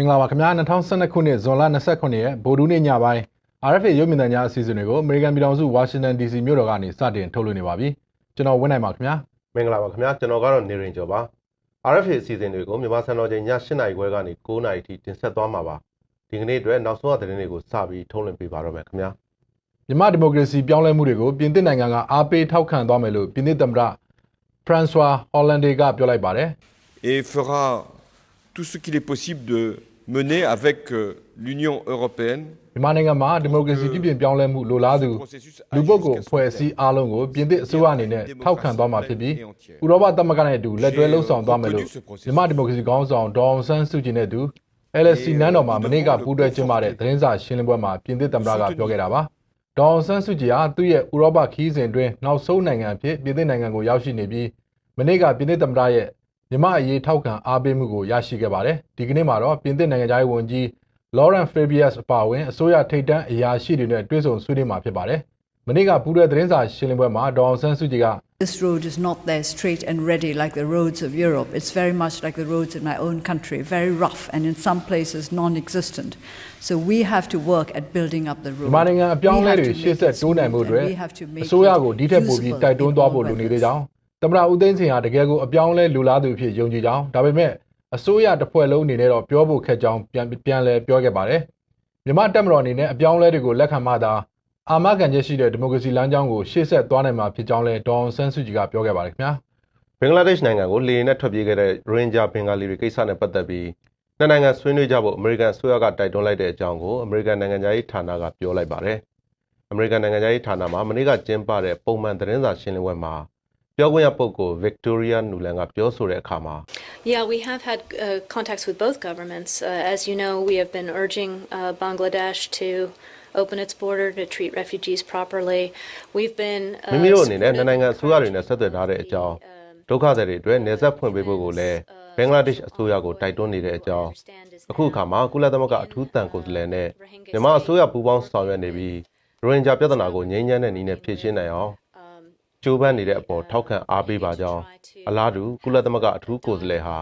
င်္ဂလာပါခင်ဗျာ2012ခုနှစ်ဇွန်လ29ရက်ဗိုလ်ဒူးနေ့ညပိုင်း RFA ရုပ်မြင်သံကြားအစီအစဉ်တွေကိုအမေရိကန်ပြည်ထောင်စုဝါရှင်တန် DC မြို့တော်ကနေစတင်ထုတ်လွှင့်နေပါပြီကျွန်တော်ဝင်းနိုင်ပါခင်ဗျာမင်္ဂလာပါခင်ဗျာကျွန်တော်ကတော့နေရင်ကျော်ပါ RFA အစီအစဉ်တွေကိုမြန်မာစံတော်ချိန်ည7:00နာရီခွဲကနေ9:00နာရီထိတင်ဆက်သွားမှာပါဒီကနေ့အတွက်နောက်ဆုံးသတင်းတွေကိုစပြီးထုတ်လွှင့်ပေးပါတော့မယ်ခင်ဗျာမြန်မာဒီမိုကရေစီပြောင်းလဲမှုတွေကိုပြင်သစ်နိုင်ငံကအားပေးထောက်ခံသွားမယ်လို့ပြင်သစ်သမ္မတဖရန်ဆွာဟော်လန်ဒေကပြောလိုက်ပါတယ် et fera tout ce qu'il est possible de mener avec euh, l'Union européenne မြန်မာနိုင်ငံမှာဒီမိုကရေစီပြည်ပြင်ပြောင်းလဲမှုလိုလားသူ processus လူပုဂ္ဂိုလ်အဖွဲ့အစည်းအားလုံးကိုပြင်သစ်အစိုးရအနေနဲ့ထောက်ခံသွားမှာဖြစ်ပြီးဥရောပသမဂ္ဂနဲ့အတူလက်တွဲလှုပ်ဆောင်သွားမယ်လို့မြန်မာဒီမိုကရေစီခေါင်းဆောင်ဒေါအောင်ဆန်းစုကြည်နဲ့အတူ LSC နန်းတော်မှာမနေ့ကပူးတွဲကျင်းပတဲ့သတင်းစာရှင်းလင်းပွဲမှာပြင်သစ်သမ္မတကပြောခဲ့တာပါဒေါအောင်ဆန်းစုကြည်ဟာသူ့ရဲ့ဥရောပခီးစဉ်အတွင်းနောက်ဆုံးနိုင်ငံအဖြစ်ပြင်သစ်နိုင်ငံကိုရောက်ရှိနေပြီးမနေ့ကပြင်သစ်သမ္မတရဲ့ မြန်မာအရေးထောက်ခံအားပေးမှုကိုရရှိခဲ့ပါတယ်ဒီကနေ့မှာတော့ပြင်သစ်နိုင်ငံသားရေးဝန်ကြီး Laurent Fabius အပါအဝင်အစိုးရထိပ်တန်းအရာရှိတွေနဲ့တွေ့ဆုံဆွေးနွေးမှာဖြစ်ပါတယ်။မနေ့ကပူးတွဲသတင်းစာရှင်းလင်းပွဲမှာဒေါအောင်ဆန်းစုကြည်က This road is not there straight and ready like the roads of Europe. It's very much like the roads in my own country, very rough and in some places non existent. So we have to work at building up the road. မြန်မာနိုင်ငံအပြောင်းအလဲတွေရှေ့ဆက်တိုးနိုင်မှုတွေအစိုးရကိုဒီထက်ပိုပြီးတိုက်တွန်းသွားဖို့လိုနေသေးကြောင်း သမ္မတဦးသိန်းစင်ဟာတကယ်ကိုအပြောင်းအလဲလူလားသူဖြစ်ယုံကြည်ကြောင်းဒါပေမဲ့အစိုးရတစ်ဖွဲ့လုံးအနေနဲ့တော့ပြောဖို့ခက်ကြောင်းပြန်ပြန်လဲပြောခဲ့ပါတယ်။မြန်မာတက်မတော်အနေနဲ့အပြောင်းအလဲတွေကိုလက်ခံမှသာအာမခံချက်ရှိတဲ့ဒီမိုကရေစီလမ်းကြောင်းကိုရှေ့ဆက်သွားနိုင်မှာဖြစ်ကြောင်းလဲဒေါအောင်ဆန်းစုကြည်ကပြောခဲ့ပါတယ်ခင်ဗျာ။ဘင်္ဂလားဒေ့ရှ်နိုင်ငံကိုလေယာဉ်နဲ့ထွက်ပြေးခဲ့တဲ့ရိုဟင်ဂျာဘင်္ဂါလီတွေကိစ္စနဲ့ပတ်သက်ပြီးနှစ်နိုင်ငံဆွေးနွေးကြဖို့အမေရိကန်အစိုးရကတိုက်တွန်းလိုက်တဲ့အကြောင်းကိုအမေရိကန်နိုင်ငံသားရေးဌာနကပြောလိုက်ပါတယ်အမေရိကန်နိုင်ငံသားရေးဌာနမှာမနေ့ကကျင်းပတဲ့ပုံမှန်သတင်းစာရှင်းလင်းပွဲမှာ ပြောခွင့်ရပုဂ္ဂိုလ် Victoria Nuland ကပြောဆိုတဲ့အခါမှာ Yeah, we have had uh, contacts with both governments. Uh, as you know, we have been urging uh, Bangladesh to open its border to treat refugees properly. We've been မိမိတို့အနေနဲ့နှစ်နိုင်ငံအစိုးရတွေနဲ့ဆက်သွယ်ထားတဲ့အကြောင်းဒုက္ခသည်တွေအတွက်နေဆက်ဖွင့်ပေးဖို့ကိုလည်းဘင်္ဂလားဒေ့ရှ်အစိုးရကိုတိုက်တွန်းနေတဲ့အကြောင်းအခုအခါမှာကုလသမဂ္ဂအထူးတန်ကိုယ်စားလှယ်နဲ့မြန်မာအစိုးရပူးပေါင်းဆောင်ရွက်နေပြီးရိုဟင်ဂျာပြဿနာကိုငြိမ်းချမ်းတဲ့နည်းနဲ့ဖြေရှင်းနိုင်အောင် ကြိုးပမ်းနေတဲ့အပေါ်ထောက်ခံအားပေးပါကြောင်းအလားတူကုလသမဂ္ဂအထူးကိုယ်စားလှယ်ဟာ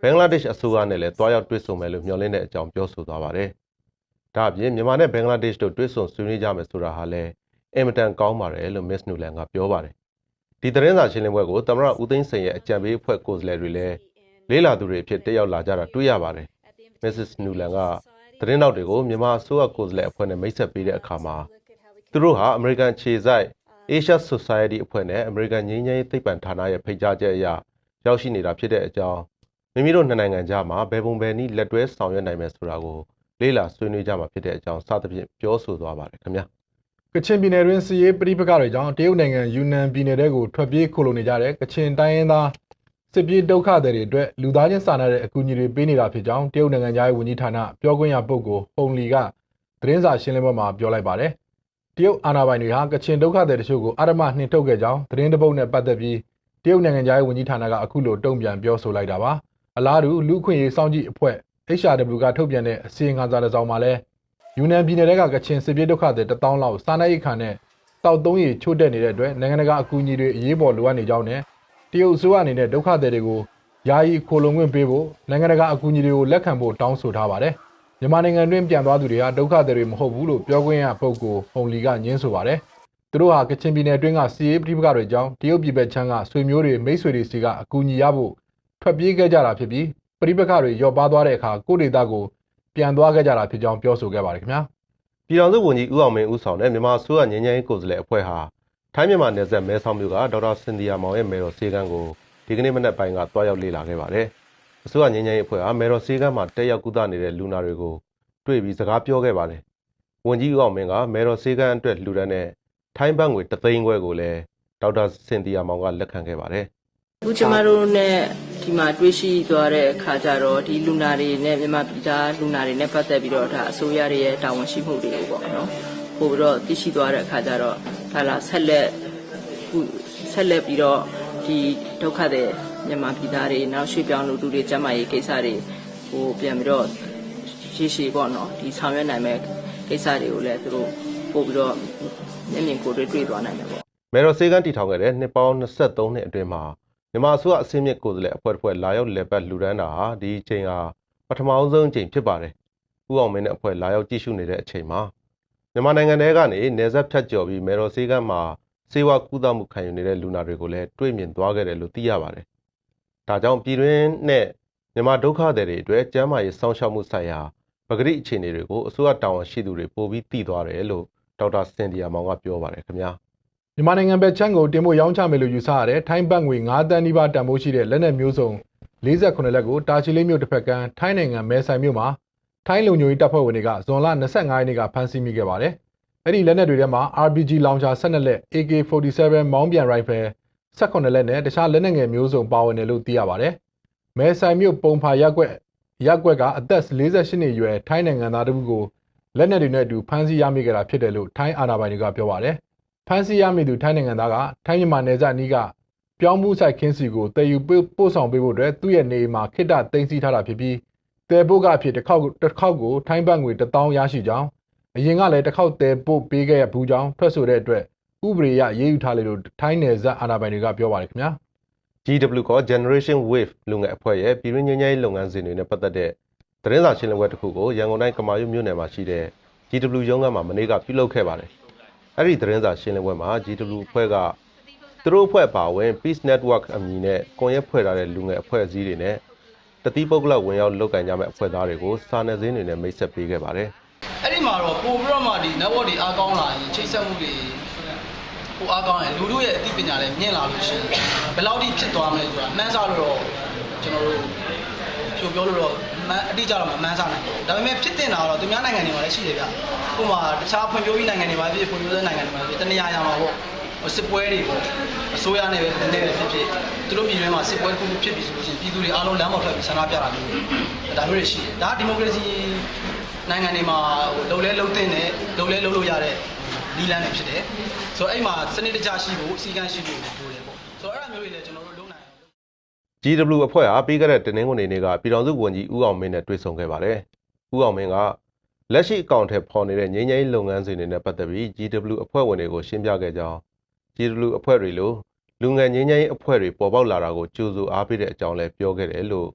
ဘင်္ဂလားဒေ့ရှ်အစိုးရနဲ့လည်းတွားရောက်တွေ့ဆုံမယ်လို့မျှော်လင့်တဲ့အကြောင်းပြောဆိုသွားပါတယ်။ဒါအပြင်မြန်မာနဲ့ဘင်္ဂလားဒေ့ရှ်တို့တွေ့ဆုံဆွေးနွေးကြမယ်ဆိုတာဟာလည်းအင်မတန်ကောင်းပါတယ်လို့ Miss Nuland ကပြောပါတယ်။ဒီသတင်းစာရှင်းလင်းပွဲကိုသမ္မတဦးသိန်းစိန်ရဲ့အကြံပေးအဖွဲ့ကိုယ်စားလှယ်တွေလည်းလေးလာသူတွေအဖြစ်တက်ရောက်လာကြတာတွေ့ရပါတယ်။ Mrs. Nuland ကသတင်းတောက်တွေကိုမြန်မာအစိုးရကိုယ်စားလှယ်အဖွဲ့နဲ့မိတ်ဆက်ပေးတဲ့အခါမှာသူတို့ဟာ American ခြေဆိုင် Asia Society အဖွဲ့နဲ့ American ငြိမ်းချမ်းရေးသိပ္ပံဌာနရဲ့ဖိတ်ကြားချက်အရရောက်ရှိနေတာဖြစ်တဲ့အကြောင်းမိမိတို့နှစ်နိုင်ငံကြားမှာဘယ်ပုံဘယ်နည်းလက်တွဲဆောင်ရွက်နိုင်မယ်ဆိုတာကိုလေးလာဆွေးနွေးကြမှာဖြစ်တဲ့အကြောင်းစသဖြင့်ပြောဆိုသွားပါတယ်ခင်ဗျာကချင်ပြည်နယ်တွင်းစီးရေးပဋိပက္ခတွေကြောင့်တရုတ်နိုင်ငံယူနန်ပြည်နယ်တဲကိုထွက်ပြေးခိုလုံနေကြတဲ့ကချင်တိုင်းရင်းသားစစ်ပြေးဒုက္ခသည်တွေအတွက်လူသားချင်းစာနာတဲ့အကူအညီတွေပေးနေတာဖြစ်ကြောင်းတရုတ်နိုင်ငံသားရေးဝန်ကြီးဌာနပြောခွင့်ရပုဂ္ဂိုလ်ပုံလီကသတင်းစာရှင်းလင်းပွဲမှာပြောလိုက်ပါတယ်။ တရုတ်အာဏာပိုင်တွေဟာကချင်ဒုက္ခသည်တချို့ကိုအရမနှင်ထုတ်ခဲ့ကြောင်းသတင်းတပုတ်နဲ့ပတ်သက်ပြီးတရုတ်နိုင်ငံသားရေးဝန်ကြီးဌာနကအခုလိုတုံ့ပြန်ပြောဆိုလိုက်တာပါ။အလားတူလူခွင့်ရေးစောင့်ကြည့်အဖွဲ့ HRW ကထုတ်ပြန်တဲ့အစီရင်ခံစာတစ်စောင်မှာလည်းယူနန်ပြည်နယ်ကကချင်စစ်ပြေးဒုက္ခသည်1000လောက်စားနပ်ရိက္ခာနဲ့တောက်သုံးရည်ချို့တက်နေတဲ့အတွက်နိုင်ငံတကာအကူအညီတွေအရေးပေါ်လိုအပ်နေကြောင်းနဲ့တရုတ်အစိုးရအနေနဲ့ဒုက္ခသည်တွေကိုယာယီခိုလုံခွင့်ပေးဖို့နိုင်ငံတကာအကူအညီတွေကိုလက်ခံဖို့တောင်းဆိုထားပါတယ်။ မြန်မာနိုင်ငံတွင်းပြန်သွားသူတွေဟာဒုက္ခသည်တွေမဟုတ်ဘူးလို့ပြောခွင့်ရပုဂ္ဂိုလ်ဟုံလီကညင်းဆိုပါတယ်။သူတို့ဟာကချင်ပြည်နယ်အတွင်းကစီးရေးပြိပခတွေကြောင့်တရုတ်ပြည်ပချမ်းကဆွေမျိုးတွေမိတ်ဆွေတွေစီကအကူအညီရဖို့ထွက်ပြေးခဲ့ကြတာဖြစ်ပြီးပြိပခတွေရော့ပါသွားတဲ့အခါကိုယ့်ဒေသကိုပြန်သွားခဲ့ကြတာဖြစ်ကြောင်းပြောဆိုခဲ့ပါတယ်ခင်ဗျာ။ပြည်တော်စုဝန်ကြီးဦးအောင်မင်းဦးဆောင်တဲ့မြန်မာအစိုးရငြိမ်းချမ်းရေးကိုယ်စားလှယ်အဖွဲ့ဟာထိုင်းမြန်မာနယ်စပ်မဲဆောက်မြို့ကဒေါက်တာစင်ဒီယာမောင်ရဲ့မေတော်ဆေးကန်းကိုဒီကနေ့မနက်ပိုင်းကတွားရောက်လေ့လာခဲ့ပါတယ်။ အစိုးရငြိမ်းချမ်းရေးအဖွဲ့ဟာမေတော်ဆေးကန်းမှာတက်ရောက်ကုသနေတဲ့လူနာတွေကိုတွေ့ပြီးစကားပြောခဲ့ပါတယ်။ဝန်ကြီးဦးအောင်မင်းကမေတော်ဆေးကန်းအတွက်လှူဒန်းတဲ့ထိုင်းဘတ်ငွေ3သိန်းခွဲကိုလည်းဒေါက်တာစင်ဒီယာမောင်ကလက်ခံခဲ့ပါတယ်။အခုကျမတို့နဲ့ဒီမှာတွေ့ရှိသွားတဲ့အခါကျတော့ဒီလူနာတွေနဲ့မြန်မာပြည်သားလူနာတွေနဲ့ပတ်သက်ပြီးတော့ဒါအစိုးရရဲ့တာဝန်ရှိမှုတွေကိုပေါ့နော်ပို့ပြီးတော့သိရှိသွားတဲ့အခါကျတော့ဒါလာဆက်လက်ခုဆက်လက်ပြီးတော့ဒီဒုက္ခတွေ မြန်မာပြည်သားတွေနောက်ရွှေ့ပြောင်းလူသူတွေကျန်းမာရေးကိစ္စတွေဟိုပြန်ပြီးတော့ရှေ့ရှေ့ပေါ့နော်ဒီဆောင်ရွက်နိုင်မဲ့ကိစ္စတွေကိုလည်းသူတို့ပို့ပြီးတော့မျက်မြင်ကိုယ်တွေ့တွေ့သွားနိုင်တယ်ပေါ့မေတော်ဆေးကန်းတီထောင်ခဲ့တဲ့နှစ်ပေါင်း23နှစ်အတွင်းမှာမြန်မာအစိုးရအစင်းမြင့်ကိုယ်စားလှယ်အဖွဲ့တစ်ဖွဲ့လာရောက်လည်ပတ်လှူဒန်းတာဟာဒီအချိန်ဟာပထမအဆုံးအကြိမ်ဖြစ်ပါတယ်။ဦးအောင်မင်းနဲ့အဖွဲ့လာရောက်ကြည့်ရှုနေတဲ့အချိန်မှာမြန်မာနိုင်ငံထဲကနေနေဆက်ဖြတ်ကျော်ပြီးမေတော်စေးကမ်းမှာစေဝါကူးသမှုခံယူနေတဲ့လူနာတွေကိုလည်းတွေ့မြင်သွားခဲ့တယ်လို့သိရပါတယ်။ ဒါကြောင့်ပြည်တွင်းနဲ့မြန်မာဒုက္ခသည်တွေအတွက်ကျန်းမာရေးစောင့်ရှောက်မှုဆိုင်ရာပဂရိအခြေအနေတွေကိုအစိုးရတာဝန်ရှိသူတွေပိုပြီးသိသွားတယ်လို့ဒေါက်တာစင်ဒီယာမောင်ကပြောပါတယ်ခင်ဗျာ။မြန်မာနိုင်ငံဘက်ချမ်းကိုတင်ဖို့ရောင်းချမယ်လို့ယူဆရတဲ့ထိုင်းဘတ်ငွေ9တန်းနီးပါးတန်ဖိုးရှိတဲ့လက်နက်မျိုးစုံ48လက်ကိုတာချီလေးမြို့တစ်ဖက်ကမ်းထိုင်းနိုင်ငံမဲဆိုင်မြို့မှာထိုင်းလုံခြုံရေးတပ်ဖွဲ့ဝင်တွေကဇွန်လ25ရက်နေ့ကဖမ်းဆီးမိခဲ့ပါတယ်။အဲ့ဒီလက်နက်တွေထဲမှာ RPG launcher 12လက် AK47 မောင်းပြန်ရိုင်ဖယ် 18လက်နဲ့တခြားလက်နက်ငယ်မျိုးစုံပါဝင်တယ်လို့သိရပါတယ်။မဲဆိုင်မြို့ပုံဖာရက်ကွက်ရက်ကွက်ကအသက်48နှစ်အရွယ်ထိုင်းနိုင်ငံသားတစ်ဦးကိုလက်နက်တွေနဲ့အတူဖမ်းဆီးရမိခဲ့တာဖြစ်တယ်လို့ထိုင်းအာဏာပိုင်တွေကပြောပါတယ်။ဖမ်းဆီးရမိသူထိုင်းနိုင်ငံသားကထိုင်းမြန်မာနယ်စပ်အနီးကပြောင်းမှုဆိုင်ခင်းစီကိုတည်ယူပို့ပို့ဆောင်ပေးဖို့အတွက်သူ့ရဲ့နေအိမ်မှာခိတ္တသိမ်းဆည်းထားတာဖြစ်ပြီးတည်ပို့ကအဖြစ်တစ်ခေါက်တစ်ခေါက်ကိုထိုင်းဘတ်ငွေ1000ရရှိကြောင်းအရင်ကလည်းတစ်ခေါက်တည်ပို့ပေးခဲ့ဘူးကြောင်းထွက်ဆိုတဲ့အတွက် ဥပဒေအရရေးယူထားလေလို့ထိုင်းနယ်စပ်အာဏာပိုင်တွေကပြောပါတယ်ခင်ဗျာ GW က Generation Wave လူငယ်အဖွဲ့ရဲ့ပြည်တွင်းငင်းငယ်ရေးလုပ်ငန်းစဉ်တွေနဲ့ပတ်သက်တဲ့သတင်းစာရှင်းလင်းပွဲတစ်ခုကိုရန်ကုန်တိုင်းကမာရွတ်မြို့နယ်မှာရှိတဲ့ GW ရုံးခန်းမှာမနေ့ကပြုလုပ်ခဲ့ပါတယ်။အဲ့ဒီသတင်းစာရှင်းလင်းပွဲမှာ GW အဖွဲ့ကသူတို့အဖွဲ့ပါဝင် Peace Network အမည်နဲ့ကွန်ရက်ဖွဲ့ထားတဲ့လူငယ်အဖွဲ့အစည်းတွေနဲ့တတိပုဂ္ဂလဝင်ရောက်လုပ်ကင်ကြမဲ့အဖွဲ့သားတွေကိုစာနယ်ဇင်းတွေနဲ့မိတ်ဆက်ပေးခဲ့ပါတယ်။အဲ့ဒီမှာတော့ပို့ပြီးတော့မှဒီ network တွေအားကောင်းလာရင်ချိတ်ဆက်မှုတွေ ပိုအားကောင်းရင်လူတို့ရဲ့အသိပညာလည်းမြင့်လာလို့ရှိရင်ဘယ်လောက်ထိဖြစ်သွားမလဲဆိုတာမှန်းဆလို့တော့ကျွန်တော်တို့ဖြိုပြောလို့တော့မှန်းအတိအကျတော့မမှန်းဆနိုင်ဘူးဒါပေမဲ့ဖြစ်တင်တာတော့သူများနိုင်ငံတွေမှာလည်းရှိတယ်ဗျဥပမာတခြားဖွံ့ဖြိုးပြီးနိုင်ငံတွေမှာဖြစ်ဖွံ့ဖြိုးတဲ့နိုင်ငံတွေမှာဖြစ်တနေရာရာမှာပေါ့စစ်ပွဲတွေပေါ့အစိုးရနဲ့ပဲနဲ့ပဲဖြစ်ဖြစ်သူတို့ပြည်တွင်းမှာစစ်ပွဲတစ်ခုခုဖြစ်ပြီဆိုလို့ရှိရင်ပြည်သူတွေအားလုံးလမ်းပေါ်ထွက်ပြီးဆန္ဒပြတာမျိုးတွေဒါမျိုးတွေရှိတယ်ဒါဒီမိုကရေစီနိုင်ငံတွေမှာဟိုလုံလဲလုံတဲ့နဲ့လုံလဲလုံလို့ရတဲ့ နီလန်းတွေဖြစ်တယ်ဆိုတော့အဲ့မှာစနစ်တကျရှိဖို့စီကံရှိဖို့လိုတယ်ပေါ့ဆိုတော့အဲ့ဒါမျိုးတွေလည်းကျွန်တော်တို့လုံနိုင်အောင် GW အဖွဲ့ဟာပြီးခဲ့တဲ့တင်းနှင်းကုန်နေကပြည်တော်စုဝန်ကြီးဦးအောင်မင်းနဲ့တွေ့ဆုံခဲ့ပါတယ်။ဦးအောင်မင်းကလက်ရှိအကောင့်ထဲပေါ်နေတဲ့ငြိမ်းချမ်းရေးလုပ်ငန်းစဉ်တွေနဲ့ပတ်သက်ပြီး GW အဖွဲ့ဝင်တွေကိုရှင်းပြခဲ့ကြောင်း GW အဖွဲ့တွေလိုလူငယ်ငြိမ်းချမ်းရေးအဖွဲ့တွေပေါ်ပေါက်လာတာကိုကြိုးစိုးအားပေးတဲ့အကြောင်းလည်းပြောခဲ့တယ်လို့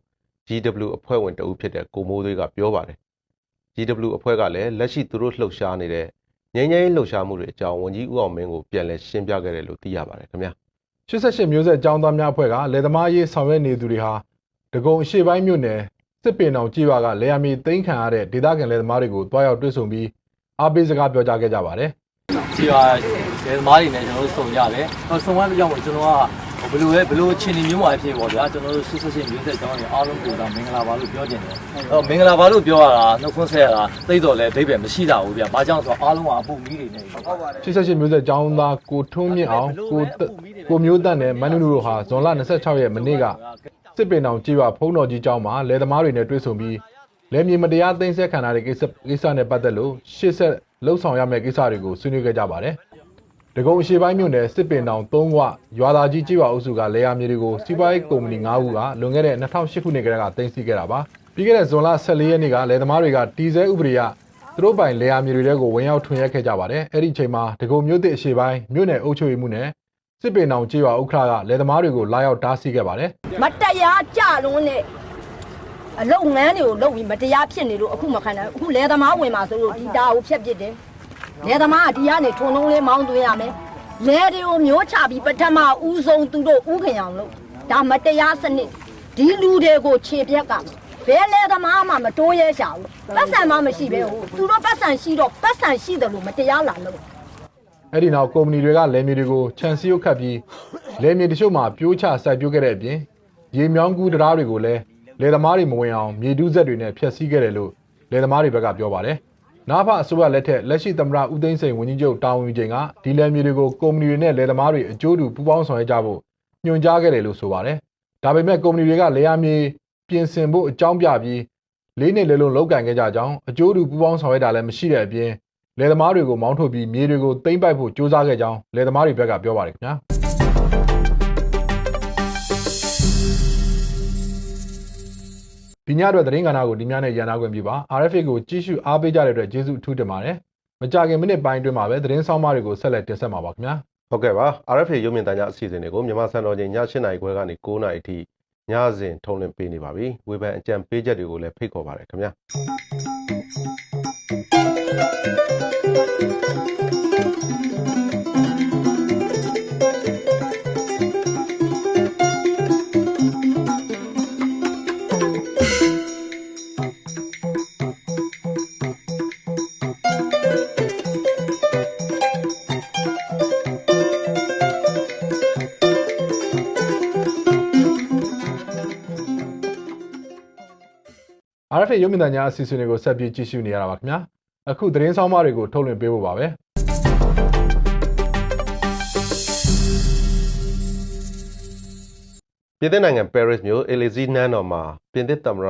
GW အဖွဲ့ဝင်တဦးဖြစ်တဲ့ကိုမိုးသွေးကပြောပါတယ်။ GW အဖွဲ့ကလည်းလက်ရှိသူတို့လှုပ်ရှားနေတဲ့ ငြိမ်းချမ်းရေးလှုပ်ရှားမှုတွေအကြောင်းဝန်ကြီးဦးအောင်မင်းကိုပြန်လည်ရှင်းပြခဲ့တယ်လို့သိရပါတယ်ခင်ဗျာ။88မျိုးဆက်ចောင်းသားများအဖွဲ့ကလယ်သမားရေးဆောင်ရွက်နေသူတွေဟာဒဂုံအရှေ့ပိုင်းမြို့နယ်စစ်ပင်အောင်ကြေးရွာကလယ်ယာမြေသိမ်းခံရတဲ့ဒေသခံလယ်သမားတွေကိုတွားရောက်တွေ့ဆုံပြီးအားပေးစကားပြောကြားခဲ့ကြပါတယ်ဒီဟာဒီသမားတွေနဲ့ကျွန်တော်တို့စုံရတယ်။တော့စုံရတဲ့ကြောင့်မို့ကျွန်တော်က ဘယ်လိုလဲဘယ်လိုအခြေအနေမျိုးမှာဖြစ်ပေါ့ဗျာကျွန်တော်တို့ဆွဆွချင်းမျိုးဆက်ကြောင်းတွေအားလုံးကိုဒါမင်္ဂလာပါလို့ပြောချင်တယ်။တော့မင်္ဂလာပါလို့ပြောရတာနှုတ်ခွန်းဆက်ရတာသိတော့လဲအဓိပ္ပာယ်မရှိတာဘူးဗျာ။ဘာကြောင့်ဆိုတော့အားလုံးကအပူမီးတွေနဲ့ဟုတ်ပါတယ်88မျိုးဆက်ចောင်းသားကိုထွန်းမြင့်အောင်ကိုသက်ကိုမျိုးတန့်နဲ့မန်းနုနုတို့ဟာဇွန်လ26ရက်မနေ့ကစစ်ပင်အောင်ကြေးရွာဖုံးတော်ကြီးကျောင်းမှာလယ်သမားတွေနဲ့တွေ့ဆုံပြီးလယ်မြေမတရားသိမ်းဆည်းခံရတဲ့ကိစ္စကိစ္စနဲ့ပတ်သက်လို့ရှေ့ဆက်လှုပ်ဆောင်ရမယ့်ကိစ္စတွေကိုဆွေးနွေးခဲ့ကြပါတယ်။ ဒဂုံအရှိပိုင်းမြို့နယ်စစ်ပင်တောင်၃ဝရွာသားကြီးကြေးရွာအုပ်စုကလယ်ယာမြေတွေကိုစီးပွားရေးကုမ္ပဏီ၅ခုကလွန်ခဲ့တဲ့2008ခုနှစ်ကတည်းကသိမ်းဆည်းခဲ့တာပါ။ပြီးခဲ့တဲ့ဇွန်လ14ရက်နေ့ကလယ်သမားတွေကတီဆဲဥပဒေအရသူတို့ပိုင်လယ်ယာမြေတွေထဲကိုဝင်ရောက်ထွင်ရက်ခဲ့ကြပါတယ်။အဲ့ဒီအချိန်မှာဒဂုံမြို့သစ်အရှိပိုင်းမြို့နယ်အုပ်ချုပ်ရေးမှုနဲ့စစ်ပင်တောင်ကြေးရွာဥက္ကဋ္ဌကလယ်သမားတွေကိုလာရောက်တားဆီးခဲ့ပါတယ်။မတရားကြလုံးနဲ့အလုတ်ငန်းတွေကိုလုပ်ပြီးမတရားဖြစ်နေလို့အခုမခံနိုင်ဘူးအခုလယ်သမားဝင်มาဆိုလို့ဒီတာကိုဖျက်ပစ်တယ် လယ်သမားကဒီကနေထုံလုံးလေးမောင်းသွင်းရမယ်လယ်တွေကိုမျိုးချပြီးပထမဦးဆုံးသူတို့ဥခင်အောင်လို့ဒါမတရားစနစ်ဒီလူတွေကိုခြေပြက်ကဘယ်လယ်သမားမှမတိုးရဲရှာဘူးပတ်စံမှမရှိပဲဟိုသူတို့ပတ်စံရှိတော့ပတ်စံရှိတယ်လို့မတရားလာလို့အဲ့ဒီနောက်ကုမ္ပဏီတွေကလယ်မြေတွေကိုခြံစည်းရုပ်ခတ်ပြီးလယ်မြေတချို့မှာပြိုးချစိုက်ပျိုးခဲ့တဲ့အပြင်ရေမြောင်းကူးတရားတွေကိုလည်းလယ်သမားတွေမဝင်အောင်မြေတူးဆက်တွေနဲ့ဖျက်ဆီးခဲ့တယ်လို့လယ်သမားတွေဘက်ကပြောပါတယ်။ နာဖအစိုးရလက်ထက်လက်ရှိသမ္မတဦးသိန်းစိန်ဝန်ကြီးချုပ်တာဝန်ယူချိန်ကဒီလယ်မြေတွေကိုကုမ္ပဏီတွေနဲ့လယ်သမားတွေအကျိုးတူပူးပေါင်းဆောင်ရွက်ကြဖို့ညွှန်ကြားခဲ့တယ်လို့ဆိုပါတယ်။ဒါပေမဲ့ကုမ္ပဏီတွေကလယ်ယာမြေပြင်ဆင်ဖို့အကြောင်းပြပြီးလေးနှစ်လေလုံးလောက်ကင်ခဲ့ကြကြောင်းအကျိုးတူပူးပေါင်းဆောင်ရွက်တာလည်းမရှိတဲ့အပြင်လယ်သမားတွေကိုမောင်းထုတ်ပြီးမြေတွေကိုသိမ်းပိုက်ဖို့ကြိုးစားခဲ့ကြောင်းလယ်သမားတွေဘက်ကပြောပါတယ်ခင်ဗျာ ဒီညအတွက်သတင်းကဏ္ဍကိုဒီညနဲ့ရန်နာခွင့်ပြုပါ RFA ကိုကြည့်ရှုအားပေးကြတဲ့အတွက်ကျေးဇူးအထူးတင်ပါတယ်မကြခင်မိနစ်ပိုင်းအတွင်းမှာပဲသတင်းဆောင်မတွေကိုဆက်လက်တင်ဆက်မှာပါခင်ဗျာဟုတ်ကဲ့ပါ RFA ရုပ်မြင်သံကြားအစီအစဉ်တွေကိုမြန်မာစံတော်ချိန်ည7:00နာရီခွဲကနေ9:00နာရီအထိညစဉ်ထုံးလင်းပေးနေပါပြီဝေဖန်အကြံပေးချက်တွေကိုလည်းဖိတ်ခေါ်ပါတယ်ခင်ဗျာ RFA ရုပ်မြင်သံကြားအစီအစဉ်တွေကိုဆက်ပြီးကြည့်ရှုနေရတာပါခင်ဗျာအခုသတင်းဆောင်မတွေကိုထုတ်လွှင့်ပေးဖို့ပါပဲပြင်သစ်နိုင်ငံပဲရစ်မြို့အီလီဇီနန်းတော်မှာပြင်သစ်သမ္မတ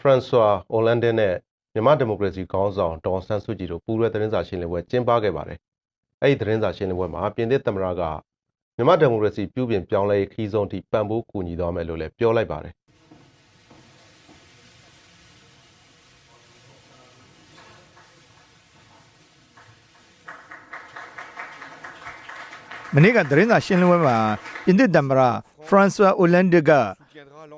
ဖရန်ဆွာအိုလန်ဒဲနဲ့မြန်မာဒီမိုကရေစီခေါင်းဆောင်ဒေါ်အောင်ဆန်းစုကြည်တို့ပူးတွဲသတင်းစာရှင်းလင်းပွဲကျင်းပခဲ့ပါတယ်။အဲ့ဒီသတင်းစာရှင်းလင်းပွဲမှာပြင်သစ်သမ္မတကမြန်မာဒီမိုကရေစီပြုပြင်ပြောင်းလဲရေးခီးဆုံးထိပံ့ပိုးကူညီသွားမယ်လို့လည်းပြောလိုက်ပါတယ် မနေ့ကသတင်းစာရှင်းလင်းပွဲမှာပြင်သစ်သမ္မတဖရန်ဆွာအိုလန်ဒက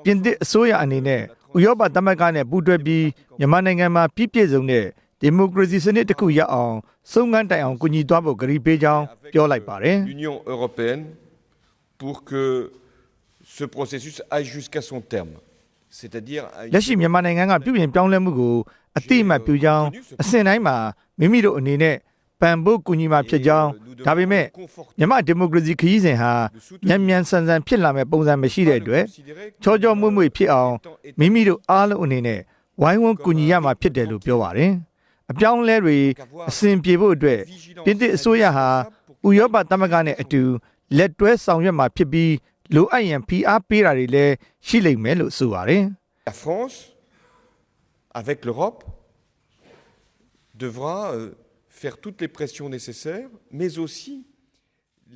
ပြင်သစ်အစိုးရအနေနဲ့ဥရောပသမဂ္ဂနဲ့ပူးတွဲပြီးမြန်မာနိုင်ငံမှာပြည့်ပြည့်စုံတဲ့ဒီမိုကရေစီစနစ်တစ်ခုရအောင်စုံစမ်းတိုင်အောင်ကူညီသွားဖို့ကြိပေးကြောင်းပြောလိုက်ပါတယ် l'Union européenne pour que ce processus aille jusqu'à son terme. C'est-à-dire à une လက်ရှိမြန်မာနိုင်ငံကပြုပြင်ပြောင်းလဲမှုကိုအတိအမှတ်ပြုကြောင်းအစဉ်တိုင်းမှာမိမိတို့အနေနဲ့ ပံ့ပိုးကူညီမှာဖြစ်ကြောင်းဒါပေမဲ့မြန်မာဒီမိုကရေစီခရီးစဉ်ဟာမြန်မြန်ဆန်ဆန်ဖြစ်လာမဲ့ပုံစံမရှိတဲ့အတွက်ချောချောမွေ့မွေ့ဖြစ်အောင်မိမိတို့အားလုံးအနေနဲ့ဝိုင်းဝန်းကူညီရမှာဖြစ်တယ်လို့ပြောပါတယ်အပြောင်းအလဲတွေအစဉ်ပြေဖို့အတွက်ပြင်သစ်အစိုးရဟာဥရောပသမဂ္ဂနဲ့အတူလက်တွဲဆောင်ရွက်မှာဖြစ်ပြီးလိုအပ်ရင်ဖိအားပေးတာတွေလည်းရှိလိမ့်မယ်လို့ဆိုပါတယ် La France, avec l'Europe, devra euh, faire toutes les pressions nécessaires, mais aussi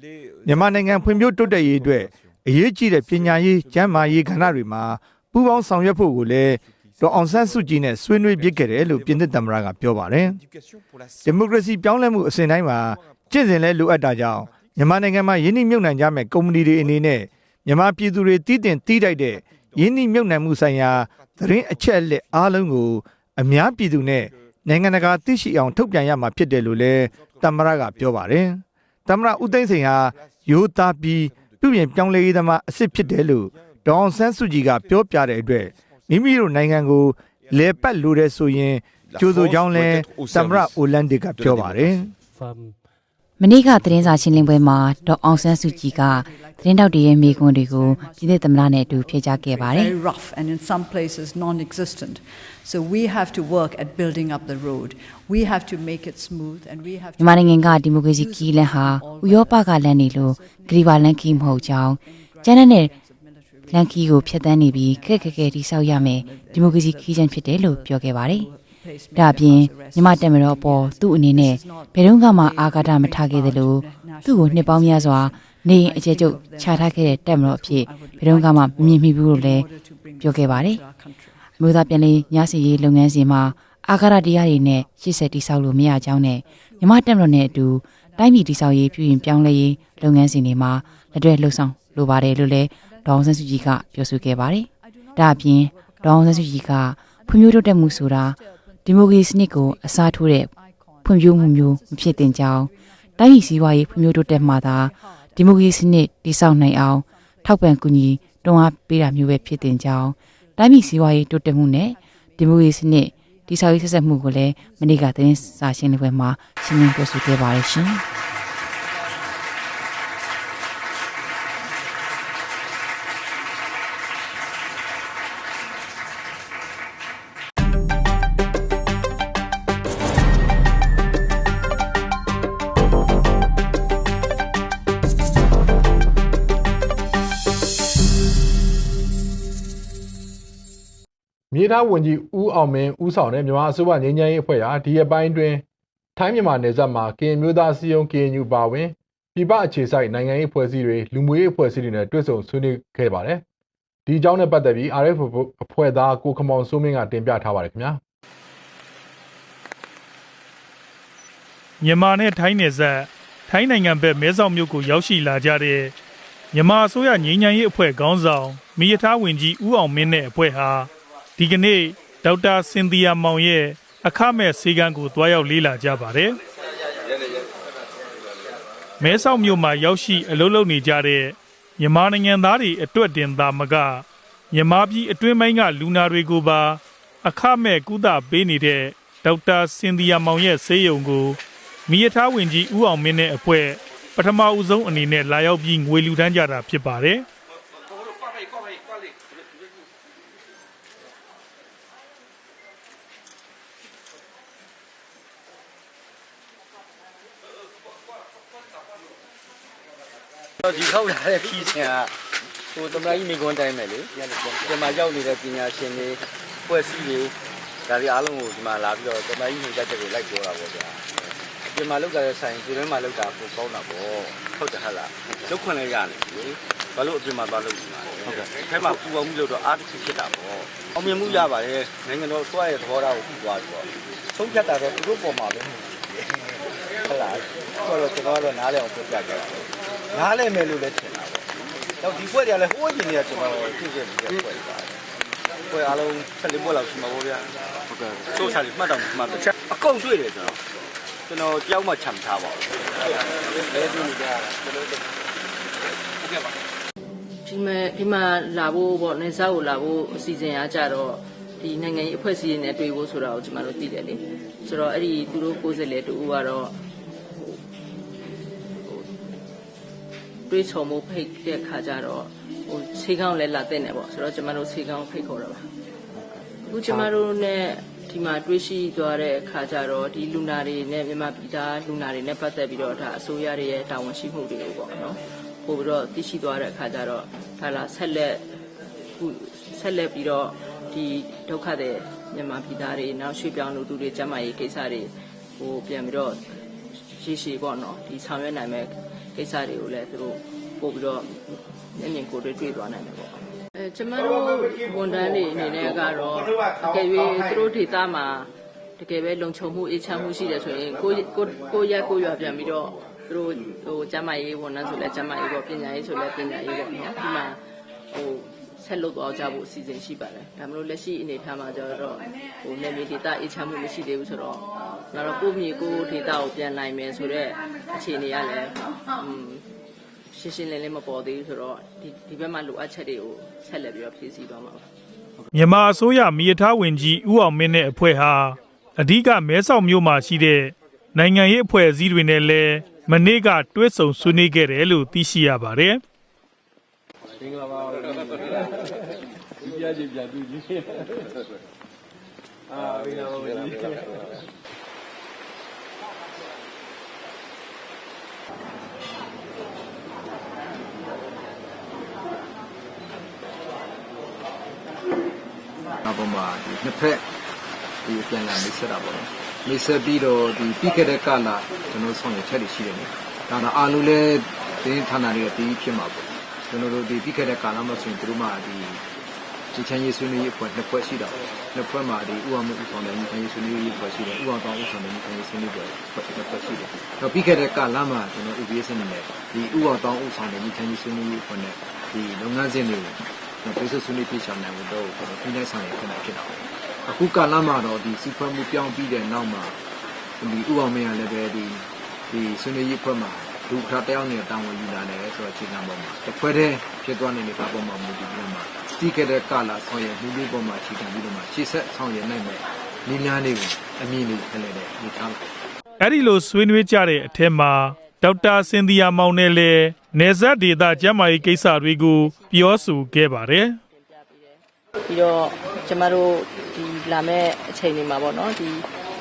les... မြန်မာနိုင်ငံဖွံ့ဖြိုးတိုးတက်ရေးအတွက်အရေးကြီးတဲ့ပညာရေးကျန်းမာရေးကဏ္ဍတွေမှာပူးပေါင်းဆောင်ရွက်ဖို့ကိုလည်းဒေါ်အောင်ဆန်းစုကြည်နဲ့ဆွေးနွေးပြစ်ခဲ့တယ်လို့ပြင်သစ်သမ္မတကပြောပါတယ် Éducation pour la ဒီမိုကရေစီပြောင်းလဲမှုအစဉ်တိုင်းမှာကျင့်စဉ်လဲလိုအပ်တာကြောင့်မြန်မာနိုင်ငံမှာယင်းနှိမ့်မြုပ်နှံကြမဲ့ကုမ္ပဏီတွေအနေနဲ့မြန်မာပြည်သူတွေတည်တင်တည်တိုက်တဲ့ယင်းနှိမ့်မြုပ်နှံမှုဆိုင်ရာသတင်းအချက်အလက်အားလုံးကိုအများပြည်သူနဲ့ နိုင်ငံတကာသိရှိအောင်ထုတ်ပြန်ရမှာဖြစ်တယ်လို့လည်းသမ္မတကပြောပါတယ်သမ္မတဦးသိန်းစိန်ဟာရိုးသားပြီးပြုပြင်ပြောင်းလဲရေးသမားအစ်စ်ဖြစ်တယ်လို့ဒေါအောင်ဆန်းစုကြည်ကပြောပြတဲ့အတွက်မိမိတို့နိုင်ငံကိုလေပတ်လို့တဲ့ဆိုရင်ကျိုးဆိုကြောင်းလဲသမ္မတအိုလန်ဒီကပြောပါတယ် မနေ့ကသတင်းစာရှင်းလင်းပွဲမှာဒေါက်အောင်ဆန်းစုကြည်ကသတင်းတောက်တွေရဲ့မိကွန်းတွေကိုပြည်သူ့သမ္မတနဲ့အတူဖြေကြားခဲ့ပါတယ် Very rough and in some places non-existent. So we have to work at building up the road. We have to make it smooth and we have မြ to န်မာနိုင်ငံကဒီမိုကရေစီခီးလန်းဟာဥရောပကလမ်းနေလို့ဂရီဘာလန်ခီးမဟုတ်ကြောင်းကျန်းတဲ့လန်ခီးကိုဖျက်ဆီးနေပြီးခက်ခက်ခဲတိဆောက်ရမယ်ဒီမိုကရေစီခီးချမ်းဖြစ်တယ်လို့ပြောခဲ့ပါတယ်။ ဒါအပြင်မြမတက်မတော်အပေါ်သူ့အနေနဲ့ဘယ်တော့မှအာဃာတမထားခဲ့သလိုသူ့ကိုနှစ်ပေါင်းများစွာနေရင်အကျဲကျုပ်ခြာထားခဲ့တဲ့တက်မတော်အဖြစ်ဘယ်တော့မှမမြင်မိဘူးလို့လည်းပြောခဲ့ပါတယ်။အမျိုးသားပြည်လည်ညစီရေးလုပ်ငန်းစဉ်မှာအာဃာတတရားတွေနဲ့ရှေ့ဆက်တိဆောက်လို့မရကြောင်းနဲ့မြမတက်မတော်နဲ့အတူတိုင်းပြည်တိဆောက်ရေးပြုရင်ပြောင်းလဲရေးလုပ်ငန်းစဉ်တွေမှာလက်တွဲလှုပ်ဆောင်လိုပါတယ်လို့လည်းဒေါအောင်ဆန်းစုကြည်ကပြောဆိုခဲ့ပါတယ်။ဒါအပြင်ဒေါအောင်ဆန်းစုကြည်ကဖွံ့ဖြိုးတိုးတက်မှုဆိုတာ ဒီမိုကရေစီနစ်ကိုအစားထိုးတဲ့ဖွံ့ဖြိုးမှုမျိုးမဖြစ်တင်ကြောင်းတိုင်းပြည်စည်းဝါးရေးဖွံ့ဖြိုးတိုးတက်မှသာဒီမိုကရေစီနစ်တည်ဆောက်နိုင်အောင်ထောက်ပံ့ကူညီတွန်းအားပေးတာမျိုးပဲဖြစ်တင်ကြောင်းတိုင်းပြည်စည်းဝါးရေးတိုးတက်မှုနဲ့ဒီမိုကရေစီနစ်တည်ဆောက်ရေးဆက်ဆက်မှုကိုလည်းမနေ့ကသတင်းစာရှင်းလင်းပွဲမှာရှင်းလင်းပြောဆိုခဲ့ပါတယ်ရှင်။ မြေသားဝန်ကြီးဦးအောင်မင်းဦးဆောင်တဲ့မြန်မာအစိုးရငြိမ်းချမ်းရေးအဖွဲ့ဟာဒီအပိုင်းတွင်ထိုင်းမြန်မာနယ်စပ်မှာကရင်မျိုးသားစီယုံ KNU ပါဝင်ပြည်ပအခြေစိုက်နိုင်ငံရေးဖွဲ့စည်းတွေလူမှုရေးအဖွဲ့အစည်းတွေနဲ့တွေ့ဆုံဆွေးနွေးခဲ့ပါတယ်။ဒီအကြောင်းနဲ့ပတ်သက်ပြီး RF အဖွဲ့သားကိုခမောင်စိုးမင်းကတင်ပြထားပါတယ်ခင်ဗျာ။မြန်မာနဲ့ထိုင်းနယ်စပ်ထိုင်းနိုင်ငံဘက်မဲဆောက်မြို့ကိုရောက်ရှိလာကြတဲ့မြန်မာအစိုးရငြိမ်းချမ်းရေးအဖွဲ့ခေါင်းဆောင်မိရထားဝင်ကြီးဦးအောင်မင်းနဲ့အဖွဲ့ဟာ ဒီကနေ့ဒေါက်တာစင်သီယာမောင်ရဲ့အခမဲ့ဆေးကန်းကိုတွားရောက်လေ့လာကြပါတယ်။မဲဆောက်မြို့မှာရောက်ရှိအလုပ်လုပ်နေကြတဲ့မြန်မာနိုင်ငံသားတွေအတွက်တင်သာမကမြန်မာပြည်အတွင်းပိုင်းကလူနာတွေကိုပါအခမဲ့ကုသပေးနေတဲ့ဒေါက်တာစင်သီယာမောင်ရဲ့ဆေးရုံကိုမိရထားဝင်ကြီးဦးအောင်မင်းနဲ့အဖွဲ့ပထမဦးဆုံးအနေနဲ့လာရောက်ပြီးငွေလူတန်းကြတာဖြစ်ပါတယ်။ တော့ဒီထောက်လာတဲ့ခီးစဉ်ကဟိုသမ္မတကြီးမိကွန်းတိုင်းမယ်လေဒီမှာရောက်နေတဲ့ပညာရှင်တွေဖွဲ့စည်းတွေဒါတွေအားလုံးကိုဒီမှာလာပြီးတော့သမ္မတကြီးညွှန်ကြားချက်တွေလိုက်ပြောတာပေါ့ဗျာဒီမှာလောက်တာတဲ့ဆိုင်ဒီထဲမှာလောက်တာပိုကောင်းတာပေါ့ဟုတ်တယ်ဟဟလားလောက်ခွင့်လည်းရတယ်လေဘာလို့အပြင်မှာသွားလို့ဒီမှာလဲဟုတ်ကဲ့အဲမှာပူပေါင်းမှုလို့တော့အားတစ်ခုဖြစ်တာပေါ့အောင်မြင်မှုရပါတယ်နိုင်ငံတော်ဆွဲရဲ့သဘောထားကိုပြီးသွားပြီးတော့ဆုံးဖြတ်တာတော့သူတို့ပေါ်မှာပဲဟုတ်လားဆိုတော့ကျွန်တော်ကတော့နားလည်အောင်ပြောပြကြတာ နားလည်မယ်လို့လည်းထင်တာပေါ့တော့ဒီဖွဲ့တွေကလည်းဟိုးကျင်နေတာကျွန်တော်သိခဲ့ပြီးတဲ့ဖွဲ့တွေပါဖွဲ့အားလုံးဆက်လေးဘွက်လောက်ရှိမှာပေါ့ဗျာဟုတ်ကဲ့ချိုးချာလေးမှတ်တော့မှတ်တယ်အကုန်တွေ့တယ်ကျွန်တော်ကျွန်တော်ကြောက်မှခြံထားပါဘူးလဲတွေ့နေကြတာကျွန်တော်ဟုတ်ကဲ့ပါဒီမှာဒီမှာလာဖို့ပေါ့နေစားကိုလာဖို့အစီအစဉ်အားကြတော့ဒီနိုင်ငံရေးအဖွဲ့အစည်းတွေနဲ့တွေ့ဖို့ဆိုတာကိုကျွန်တော်တို့သိတယ်လေဆိုတော့အဲ့ဒီသူတို့ကိုယ်စားလှယ်တူကတော့ တွေးချုံမှုဖိတ်တဲ့ခါကျတော့ဟိုဆေးကောင်းလည်းလာတဲ့နေပေါ့ဆိုတော့ကျွန်တော်တို့ဆေးကောင်းဖိတ်ခေါ်တော့ပါအခုကျွန်တော်တို့နဲ့ဒီမှာတွေးရှိသွားတဲ့အခါကျတော့ဒီလူနာတွေနဲ့မြန်မာပြည်သားလူနာတွေနဲ့ပတ်သက်ပြီးတော့ဒါအစိုးရတွေရဲ့တာဝန်ရှိမှုတွေကိုပေါ့နော်ပို့ပြီးတော့သိရှိသွားတဲ့အခါကျတော့ဒါလာဆက်လက်ခုဆက်လက်ပြီးတော့ဒီဒုက္ခတဲ့မြန်မာပြည်သားတွေနောက်ရွှေ့ပြောင်းလူသူတွေကျန်းမာရေးကိစ္စတွေဟိုပြန်ပြီးတော့ရှိရှိပေါ့နော်ဒီဆောင်ရွက်နိုင်မဲ့ ကိစ္စတွေကိုလည်းသူတို့ပို့ပြီးတော့မျက်မြင်ကိုယ်တွေ့တွေ့သွားနိုင်တယ်ပေါ့အဲကျမတို့ဝန်ထမ်းတွေအနေနဲ့ကတော့တကယ်၍သူတို့ဒေသမှာတကယ်ပဲလုံခြုံမှုအေးချမ်းမှုရှိတယ်ဆိုရင်ကိုကိုကိုရက်ကိုရွာပြန်ပြီးတော့သူတို့ဟိုကျမရေးဝန်ထမ်းဆိုလဲကျမရေးပေါ့ပညာရေးဆိုလဲပညာရေးပေါ့နော်ဒီမှာဟိုဆက်လုပ်သွားကြဖို့အစီအစဉ်ရှိပါတယ်ဒါမလို့လက်ရှိအနေထားမှာကျတော့ဟိုနယ်မြေဒေသအေးချမ်းမှုမရှိသေးဘူးဆိုတော့နောက်တော့ကိုမြေကိုဒေသကိုပြန်နိုင်မယ်ဆိုတော့ အခြေအနေကလည်းอืมရှင်းရှင်းလင်းလင်းမပေါ်သေးဘူးဆိုတော့ဒီဒီဘက်မှာလိုအပ်ချက်တွေကိုဆက်လက်ပြီးတော့ဖြည့်ဆည်းသွားမှာပါမြန်မာအစိုးရမိရထားဝင်ကြီးဦးအောင်မင်းနဲ့အဖွဲ့ဟာအဓိကမဲဆောက်မြို့မှာရှိတဲ့နိုင်ငံရေးအဖွဲ့အစည်းတွေနဲ့လည်းမနေ့ကတွဲဆုံဆွေးနွေးခဲ့တယ်လို့သိရှိရပါတယ်မင်္ဂလာပါဒီပြကြည့်ပြသူကြီးအာမင်္ဂလာပါ နောက်ပေါ်မှာဒီနှစ်ဖက်ဒီအပြန်လာမိတ်ဆက်တာပေါ့နော်မိတ်ဆက်ပြီးတော့ဒီပြီးခဲ့တဲ့ကာလကျွန်တော်ဆောင်ရချက်တွေရှိတယ်နော်ဒါတော့အာလူလည်းတင်းဌာနတွေကတည်ဖြစ်မှာပေါ့ကျွန်တော်တို့ဒီပြီးခဲ့တဲ့ကာလမှာဆိုရင်တို့မှဒီဒီချမ်းရေးဆွေးနွေးရေးအဖွဲ့နှစ်ဖွဲ့ရှိတာပေါ့နှစ်ဖွဲ့မှာဒီဥအောင်မှုဥဆောင်တဲ့ဒီချမ်းရေးဆွေးနွေးရေးအဖွဲ့ရှိတယ်ဥအောင်တောင်းဥဆောင်တဲ့ဒီချမ်းရေးဆွေးနွေးပွဲဖွဲ့တစ်ဖွဲ့ရှိတယ်တော့ပြီးခဲ့တဲ့ကာလမှာကျွန်တော် UBS အနေနဲ့ဒီဥအောင်တောင်းဥဆောင်တဲ့ဒီချမ်းရေးဆွေးနွေးရေးအဖွဲ့နဲ့ဒီလုပ်ငန်းစဉ်တွေကို ကျွန်တော်ပြေဆွေးနွေးပြချင်တယ်လို့တော့ကျွန်တော်ပြနေဆောင်ရခဏဖြစ်တာပေါ့အခုကာလမှာတော့ဒီစီဖွက်မှုပြောင်းပြီးတဲ့နောက်မှာဒီဥအောင်မင်းကလည်းပဲဒီဒီဆွေးနွေးရေးဖွဲ့မှာဒုက္ခတယောက်နဲ့တာဝန်ယူလာတယ်ဆိုတော့အခြေခံပေါ်မှာတစ်ဖွဲ့တည်းဖြစ်သွားနေတဲ့ပုံမှာမူတည်ပြီးတော့မှပြီးခဲ့တဲ့ကာလဆောင်ရမှုလေးပေါ်မှာအခြေခံပြီးတော့မှရှေ့ဆက်ဆောင်ရနိုင်မယ်နီလန်းလေးကိုအမြင်လေးဖလှယ်တဲ့ဒီထားပါအဲ့ဒီလိုဆွေးနွေးကြတဲ့အထက်မှာ ဒေါက်တာစင်သီယာမောင်နဲ့လည်းနေဆက်ဒေတာကျမ်းမာရေးကိစ္စတွေကိုပြောဆိုခဲ့ပါတယ်ပြီးတော့ကျမတို့ဒီလာမဲ့အချိန်တွေမှာပေါ့နော်ဒီ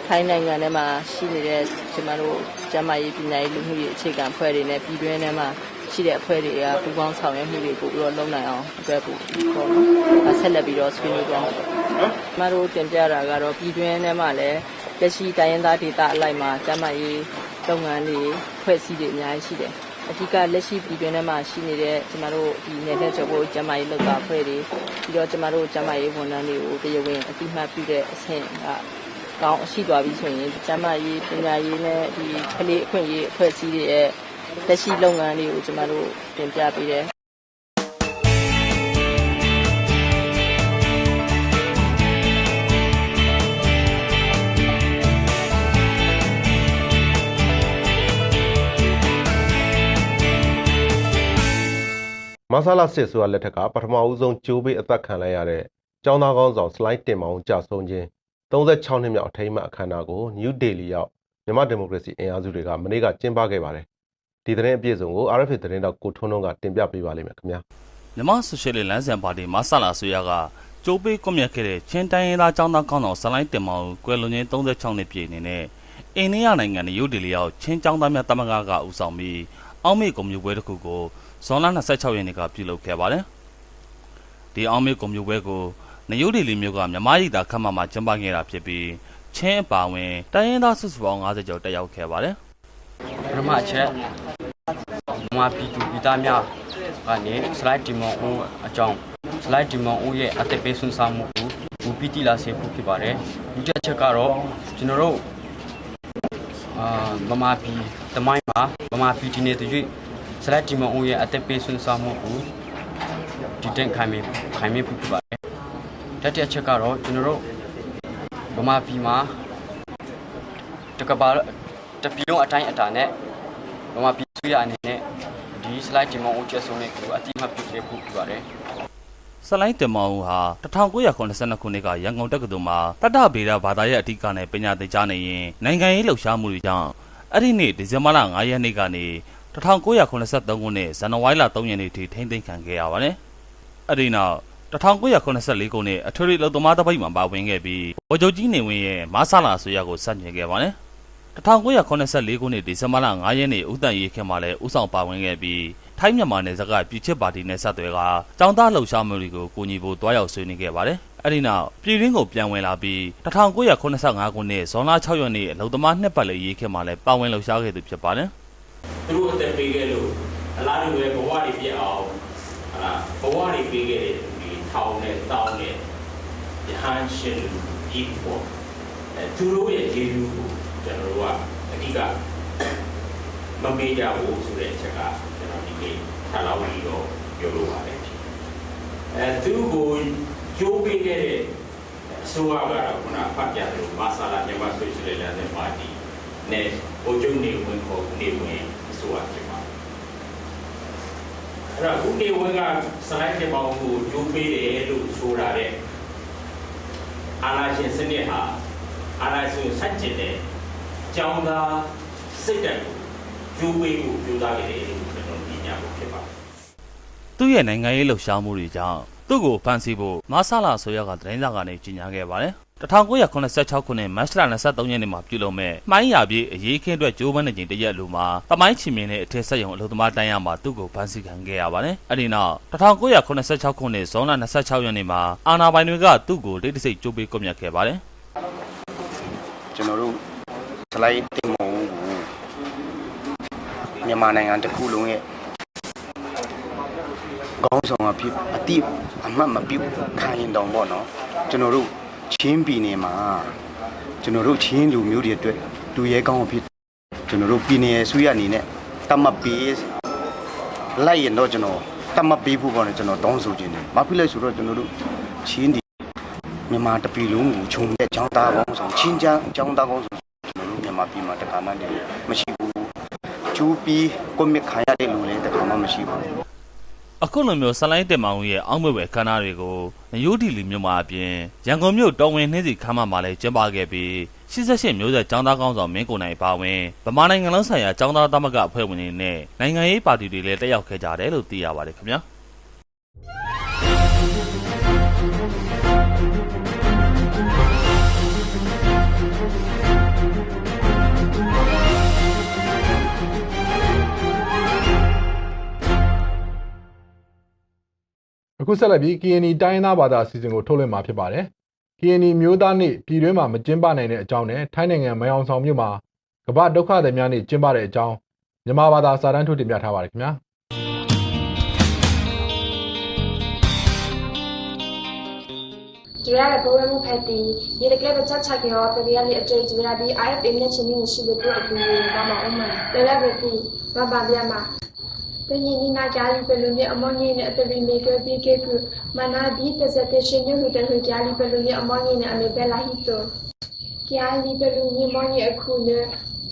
ထိုင်းနိုင်ငံထဲမှာရှိနေတဲ့ကျမတို့ကျန်းမာရေးပညာရေးလူမှုရေးအခြေခံအဖွဲ့တွေနဲ့ပြည်တွင်းထဲမှာရှိတဲ့အဖွဲ့တွေကပူးပေါင်းဆောင်ရွက်မှုတွေပို့ပြီးတော့လုပ်နိုင်အောင်အတွက်ပို့ပေါ့နော်ဒါဆက်လက်ပြီးတော့ဆွေးနွေးသွားမှာပေါ့ကျမတို့တင်ပြတာကတော့ပြည်တွင်းထဲမှာလည်းလက်ရှိတိုင်းရင်းသားဒေသအလိုက်မှာကျန်းမာရေး လုပ်ငန်းတွေဖွဲ့စည်းတွေအများကြီးရှိတယ်အဓိကလက်ရှိပြည်တွင်းထဲမှာရှိနေတဲ့ကျမတို့ဒီနယ်တဲ့ကျော်ဖို့ကျန်းမာရေးလုပ်တာအဖွဲ့တွေပြီးတော့ကျမတို့ကျန်းမာရေးဝန်ထမ်းတွေကိုတရားဝင်အတိအမှတ်ပြုတဲ့အဆင့်ကကောင်းရှိသွားပြီဆိုရင်ကျန်းမာရေးပညာရေးနဲ့ဒီကလေးအခွင့်အရေးအဖွဲ့အစည်းတွေရဲ့လက်ရှိလုပ်ငန်းတွေကိုကျမတို့တင်ပြပေးတယ် ဆလာစစ်ဆိုရလက်ထက်ကပထမဦးဆုံးကျိုးပေးအသက်ခံလိုက်ရတဲ့ကျောင်းသားကောင်းဆောင်စလိုက်တင်မောင်ကြာဆုံးခြင်း36နှစ်မြောက်အထိမ်းအမှတ်အခမ်းအနားကိုနယူးဒေလီရောက်မြန်မာဒီမိုကရေစီအင်အားစုတွေကမနေ့ကကျင်းပခဲ့ပါတယ်ဒီသတင်းအပြည့်စုံကို RFA သတင်းတောက်ကိုထွန်းထွန်းကတင်ပြပေးပါလိမ့်မယ်ခင်ဗျာမြန်မာဆိုရှယ်လစ်လမ်းစဉ်ပါတီမဆလာဆိုရကကျိုးပေးကွန်မြတ်ခဲ့တဲ့ချင်းတိုင်းရင်းသားចောင်းသားကောင်းဆောင်ဇလိုင်းတင်မောင်ကွယ်လွန်ခြင်း36နှစ်ပြည့်အနေနဲ့အိန္ဒိယနိုင်ငံနယူးဒေလီရောက်ချင်းចောင်းသားများတမကကဦးဆောင်ပြီးအောက်မေ့ကွန်မြူပွဲတစ်ခုကို ဇွန်လ26ရက်နေ့ကပြုလုပ်ခဲ့ပါတယ်။ဒီအောက်မေ့ကွန်မြူပွဲကိုနယူးဒေလီမြို့ကမြမရိတာခမ်းမမှာကျင်းပခဲ့တာဖြစ်ပြီးချင်းအပါဝင်တိုင်းရင်းသားစုစုပေါင်း50ကျော်တက်ရောက်ခဲ့ပါတယ်ပထမအချက်မြန်မာပြည်သူပြည်သားများကနေစလိုက်တီမွန်ဦးအကြောင်းစလိုက်တီမွန်ဦးရဲ့အသက်ပေးဆွမ်းစားမှုကိုဘူပီတီလာစေဖို့ဖြစ်ပါတယ်ဒုတိယချက်ကတော့ကျွန်တော်တို့အာမမပြည်တမိုင်းမှာမမပြည်ဒီနေတူ၍ စလိုက်တီမွန်ဦးရဲ့အသက်ပေးဆွမ်းစားမှုကိုဒီတက်ခိုင်မြခိုင်မြဖို့ဖြစ်ပါတယ်တတိယချက်ကတော့ကျွန်တော်တို့မမပြည်မှာတကဘာတပီလုံးအတိုင်းအတာနဲ့မမပြည်သူရအနေနဲ့ဒီ slide ဒီမောင်ဦးကျဆုံးတဲ့ကိုအတိအမှတ်ပြုခဲ့ဖို့ပြပါတယ်။ဆလိုင်းတင်မောင်ဦးဟာ1982ခုနှစ်ကရန်ကုန်တက္ကသိုလ်မှာတတဗေဒဘာသာရဲ့အဓိကနဲ့ပညာသင်ကြားနေရင်နိုင်ငံရေးလှုပ်ရှားမှုတွေကြောင့်အဲ့ဒီနေ့ဒီဇင်ဘာလ9ရက်နေ့ကနေ 1983ခုနှစ်ဇန်နဝါရီလ3ရက်နေ့ထိထိမ့်သိမ်းခံခဲ့ရပါတယ်။အဲ့ဒီနောက်1984ခုနှစ်အထွေထွေလုံသမားတပိတ်မှာပါဝင်ခဲ့ပြီးဗိုလ်ချုပ်ကြီးနေဝင်းရဲ့မဆလာဆိုရကိုစတင်ခဲ့ပါတယ်။1984ခုနှစ်ဒီဇင်ဘာလ9ရက်နေ့ဦးတန်ရေးခင်မှာလည်းဦးဆောင်ပါဝင်ခဲ့ပြီးထိုင်းမြန်မာနယ်စပ်ကပြည်ချစ်ပါတီနဲ့ဆက်သွယ်ကចောင်းသားလှုပ်ရှားမှုတွေကိုကူညီဖို့တွားရောက်ဆွေးနွေးခဲ့ပါတယ်။အဲဒီနောက်ပြည်ရင်းကိုပြန်ဝင်လာပြီး1985ခုနှစ်ဇွန်လ6ရက်နေ့အလုံသမားနှစ်ပတ်လည်ရေးခင်မှာလည်းပါဝင်လှုပ်ရှားခဲ့သူဖြစ်ပါတယ်။ သူတို့အသက်ပေးခဲ့လို့အလားတူပဲဘဝတွေပြည့်အောင်ဟာလားဘဝတွေပေးခဲ့တဲ့ဒီထောင်နဲ့တောင်းနဲ့ယဟန်ရှင်လူကြီးပေါ့အဲသူတို့ရဲ့ယေရှုကိုကျွန်တော်တို့ကအဓိကမမေ့ကြဘူးဆိုတဲ့အချက်ကကျွန်တော်ဒီနေ့ထပ်လောက်ပြီးတော့ပြောလို့ပါတယ်အဲသူကိုကြိုးပေးခဲ့တဲ့အစိုးရကတော့ခုနဖတ်ပြတယ်မာဆာလာမြန်မာဆိုရှယ်လစ်လမ်းစဉ်ပါတီနဲ့ ဘိုလ်ချုပ်နေဝင်ခေါ်နေဝင်အစိုးရဖြစ်ပါတယ်အဲ့တော့ဦးနေဝင်းကစလိုက်တဲ့ပေါင်းကိုကျိုးပေးတယ်လို့ဆိုတာတဲ့အာနာရှင်စနစ်ဟာအာနာရှင်ကိုဆက်ကျင်တဲ့ကြောင်းသားစိတ်ဓာတ်ကိုကျိုးပေးဖို့ကြိုးစားခဲ့တယ်လို့ကျွန်တော်ညညာဖို့ဖြစ်ပါတယ်သူ့ရဲ့နိုင်ငံရေးလှုပ်ရှားမှုတွေကြောင့်သူ့ကိုဖမ်းဆီးဖို့မဆလာဆိုရကသတင်းစာကနေကြေညာခဲ့ပါတယ်။ 1986ခုနှစ်မတ်လ23ရက်နေ့မှာပြုလုပ်မဲ့မှိုင်းရပြေးအရေးခင်းအတွက်ဂျိုးပန်းနေချိန်တရက်လိုမှာတမိုင်းချီမင်းနဲ့အထက်ဆက်ယုံအလုပ်သမားတန်းရမှာသူ့ကိုဖမ်းဆီးခံခဲ့ရပါတယ်။အဲဒီနောက်1986ခုနှစ်ဇွန်လ26ရက်နေ့မှာအာနာပိုင်တွေကသူ့ကိုတိတ်တဆိတ်ကြိုးပေးကွပ်မျက်ခဲ့ပါတယ်ကျွန်တော်တို့စလိုက်တင်မောင်ကိုမြန်မာနိုင်ငံတစ်ခုလုံးရဲ့ခေါင်းဆောင်အဖြစ်အတိအမှတ်မပြုတ်ခံရင်တောင်ပေါ့နော်ကျွန်တော်တို့ ချင်းပြည်နယ်မှာကျွန်တော်တို့ချင်းလူမျိုးတွေအတွက်လူရဲကောင်းအဖြစ်ကျွန်တော်တို့ပြည်နယ်ဆွေးရအနေနဲ့တတ်မှတ်ပေးလိုက်ရင်တော့ကျွန်တော်တတ်မှတ်ပေးဖို့ပေါ့နော်ကျွန်တော်တောင်းဆိုခြင်းတယ်ဘာဖြစ်လဲဆိုတော့ကျွန်တော်တို့ချင်းဒီမြန်မာတပြည်လုံးကိုခြုံတဲ့ចောင်းသားကောင်းဆောင်ချင်းချမ်းចောင်းသားကောင်းဆောင်ကျွန်တော်တို့မြန်မာပြည်မှာတခါမှနေမရှိဘူးကျူးပြီးကွန်မစ်ခံရတဲ့လူလည်းတခါမှမရှိဘူး။ အခုလိုမျိုးဆလိုင်းတင်မောင်ရဲ့အောက်မေ့ဝယ်ခန္ဓာတွေကိုနယူးဒီလီမြို့မှာအပြင်ရန်ကုန်မြို့တော်ဝင်နှင်းစီခမ်းမမှာလည်းကျင်းပခဲ့ပြီး88မျိုးဆက်ចောင်းသားကောင်းဆောင်မင်းကိုနိုင်ပါဝင်ဗမာနိုင်ငံလုံးဆိုင်ရာចောင်းသားသမဂ္ဂအဖွဲ့ဝင်တွေနဲ့နိုင်ငံရေးပါတီတွေလည်းတက်ရောက်ခဲ့ကြတယ်လို့သိရပါတယ်ခင်ဗျာ။ အခုဆက်လက်ပြီး KNI တိုင်းရင်းသားဘာသာအစီအစဉ်ကိုထုတ်လွှင့်မှာဖြစ်ပါတယ်။ KNI မျိုးသားနေ့ပြည်တွင်းမှာမကျင်းပနိုင်တဲ့အကြောင်းနဲ့ထိုင်းနိုင်ငံမယောင်ဆောင်မြို့မှာကမ္ဘာဒုက္ခသည်များနေ့ကျင်းပတဲ့အကြောင်းမြန်မာဘာသာစာတမ်းထုတ်တင်ပြထားပါတယ်ခင်ဗျာ။ဒီရတဲ့ဘဝမှုဖက်တီဒီတကယ်ပဲချက်ချကေရောတကယ်လေးအတွေ့အကြုံရပြီး IF အင်းနဲ့ချင်းနေရှိလို့ တို့အကူကြီးပါမအောင်မလဲလဲပဲတီဘာဘာပြမတညင်းနာကြာလီပလူနဲ့အမောင်းကြီးနဲ့အတလီမေကပြီးကေကုမနာဘီတစတဲ့ရှင်ညလူတဲ့ဟကြာလီပလူနဲ့အမောင်းကြီးနဲ့အမေပဲလာဟီတိုကြာလီပလူညီမောင်းကြီးအခုနဲ့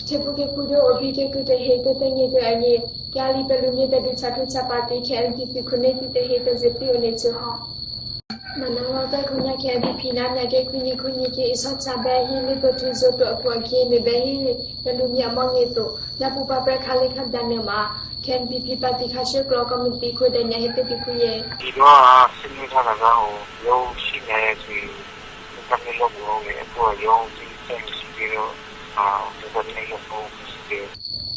ချက်ပုကေကုတို့အပြီးကေကုတဲ့ဟေတဲ့တညင်းကအငြိ Gali belumi bedu chatu chapati KLPP kuneti te hete zepi one chuho. Manawa ta kunya KLPP na na ke kunyi kunyi ke iso chabe hi li to tu zo to akwa ke me be hi belumi among eto. Na pu pa pre khale khat dan ma KLPP party khashe kro committee ko de nya hete pi kuye. ဒီတော့ဆင်းရဲထားတာကဟိုရုံးရှိနေဆိုရင်ကပ်လို့ဘောလေအခုရုံးစီ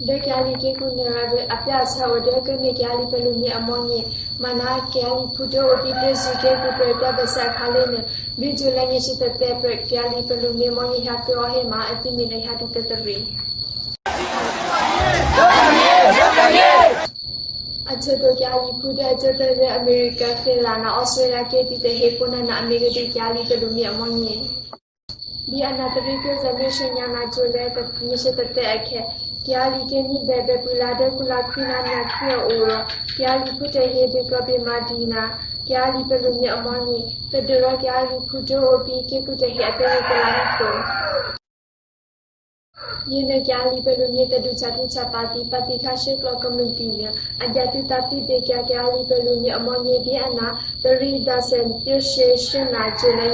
စဉ်စီပြီးတော့အာဒီကနေ့ရောစီပြီး De Gali ke kunya be apya sa o de ke me Gali belumi among ye mana Gali puto opi pe su ke ku pre ta be sa khale ne bi ju la nye shi te te pre Gali belumi among ye ha to he ma ati mi ne ha tu te te ri. အချက်တော့ကြာလီဖူတဲ့အချက် တဲ့အမေရိကန်ဖင်လာနာဩစတြေးလျကေတီတဲ့ဟေပုနနာအမေရိကန်ကြာလီကလူမြအမွန်ရင်ဒီအနာတရိကဇမေရှင်ညာနာချိုလဲ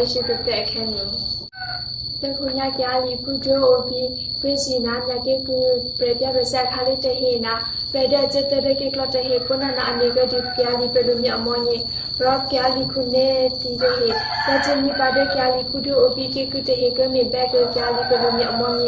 တဲ့မြစ်တဲ့အခဲကြာလီကေနိဘေဘေပူလာတဲ့ကုလာခွိနာနာခွေအိုရကြာလီဖူတဲ့ဟေဒီကပိမာဒီနာကြာလီပလူမြအမွန်ရင်တဒရကြာလီဖူတိုဘီကေကုတဲ့ဟေအတဲ့ကလာနာဆို Yine gali pelu ye tadu chatu chapati pati khashe klo community ne ajatu tapi de kya gali pelu ye amon ye bi ana tari dasen tishe shin na jene ye shi te akhen no te kunya gali pujo obi kwesi na nya ke ku prepya rasa khali te he na preda jete de ke klo te he puna na ane ga di gali pelu ye amon ye rock gali khune ti de he ta jeni pa de gali pujo obi ke ku te he ke me back gali pelu ye amon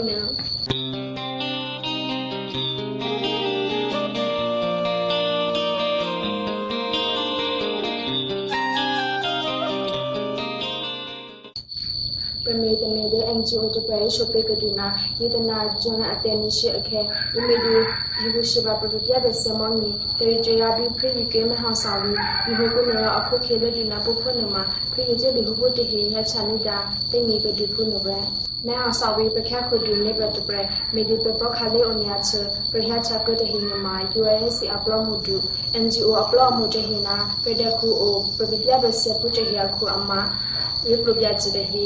ပမေတမေတဲ့ NGO တပယ်ရှုပ်ပေကဒူနာယေတနာဂျွန်အတဲနီရှိအခဲဒီမီဒီလူရှိပါပပပြတဲ့ဆမန်နီတေဂျရာဘီဖရီကေမဟောင်းဆောင်ဒီဘကုနရအခုခေတဲ့ဒီနာပုဖနမှာဖရီကျဒီဘုတဟေရချာနေတာတိနေပဒီဖုနဘမဲအောင်ဆောင်ပြီးပခက်ခုဒူနေဘတ်ပရမီဒီပပခါလေးအညာချပရဟချကတဲ့ဟိနမှာ USC အပလောမှုဒူ NGO အပလောမှုတဲ့ဟိနာပဒခုအိုပပပြတဲ့ဆပုတဟေခုအမဝိပပြချတဲ့ဟိ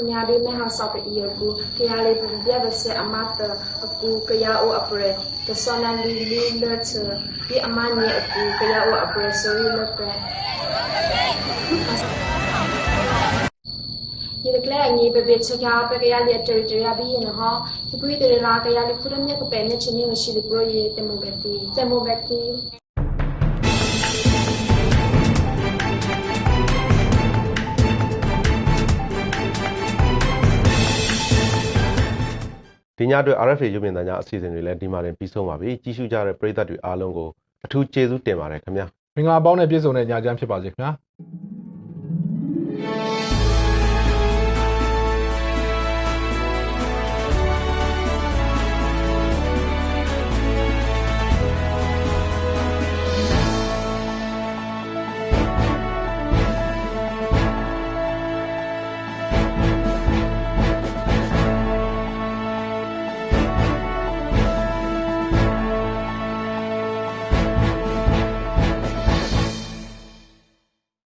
ခုညာလေးမဟာဆောက်တဲ့ရကူကရလေးပြပြပါစေအမတ်အကူကရအိုအပရတဆနလီလီလက်ချဒီအမနီအကူကရအိုအပရဆိုရလက်ပဲဒီကလေးအညီပဲပဲချောပကရလေးတူတူရပြီးရင်ဟောဒီကွေးတဲ့လာကရလေးခုရမြက်ကပဲနဲ့ချင်းနေရှိတဲ့ပရိုယေတမိုဘက်တီတမိုဘက်တီ ဒီညအတွက် RFA ရုပ်မြင်သံကြားအစီအစဉ်တွေလည်းဒီမှာတင်ပြီးဆုံးပါပြီကြီးစုကြတဲ့ပရိသတ်တွေအားလုံးကိုအထူးကျေးဇူးတင်ပါတယ်ခင်ဗျာမင်္ဂလာပေါင်းနဲ့ပြည့်စုံတဲ့ညချမ်းဖြစ်ပါစေခင်ဗျာ